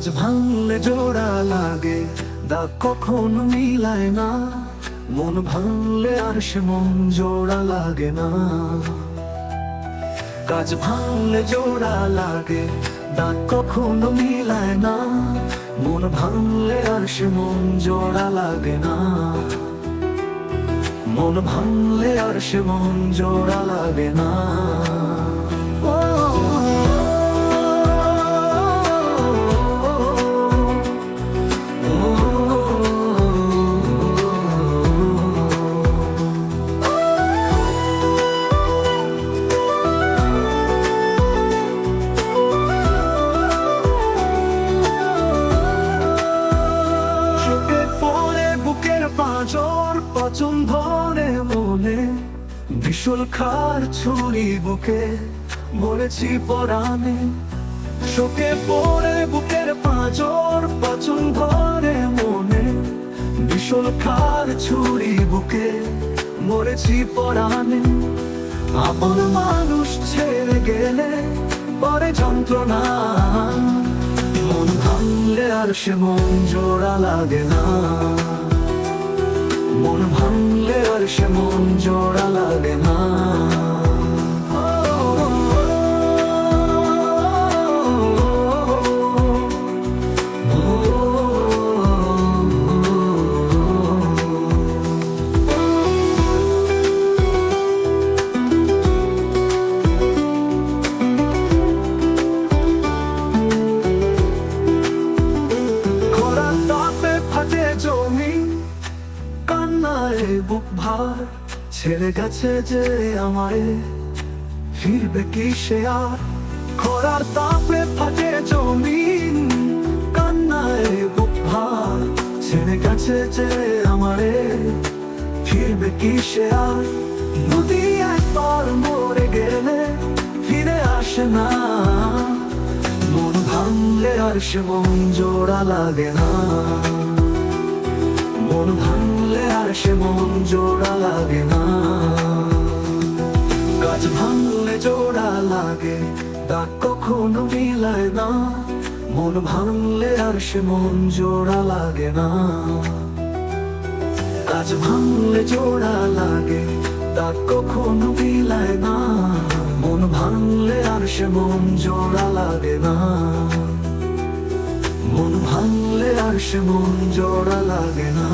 কাজ ভাঙলে জোড়া লাগে, দা কখনো মিলায় না। মন ভাঙলে আর সে মন জোড়া লাগে না। কাজ ভাঙলে জোড়া লাগে দাঁত কখনো মিলায় না। মন ভাঙলে আর সে মন জোড়া লাগে না। মন ভাঙলে আর সে মন জোড়া লাগে না। খার ছুরি বুকে মরেছি পরাণে। শোকে পড়ে বুকের পাঁচর পচন ধরে মনে। খার ছুরি বুকে, মরেছি পরাণে। আপন মানুষ ছেড়ে গেলে পরে যন্ত্রণা। মন ভাঙলে আর সে মন জোড়া লাগে না। মন ভাঙলে আর সে মন জোড়া লাগে না। কান্নায় বুক ভার ছেড়ে গেছে যে আমায়। ফিরবে কি সে আর? খরার তাপে ফাটে জমি কান্নায় বুক ভার ছেড়ে গেছে যে আমারে ফিরবে কি সে আর? নদী একবার মরে গেলে ফিরে আসে না। মন ভাঙলে আর সে মন জোড়া লাগে না। সে মন জোড়া লাগে না। গাছ ভাঙলে জোড়া লাগে তা কখনো মিলায় না। মন ভাঙলে আর সে মন জোড়া লাগে না। গাছ ভাঙলে জোড়া লাগে তা কখনো মিলায় না। মন ভাঙলে আর সে মন জোড়া লাগে না। মন ভাঙলে আর সে মন জোড়া লাগে না।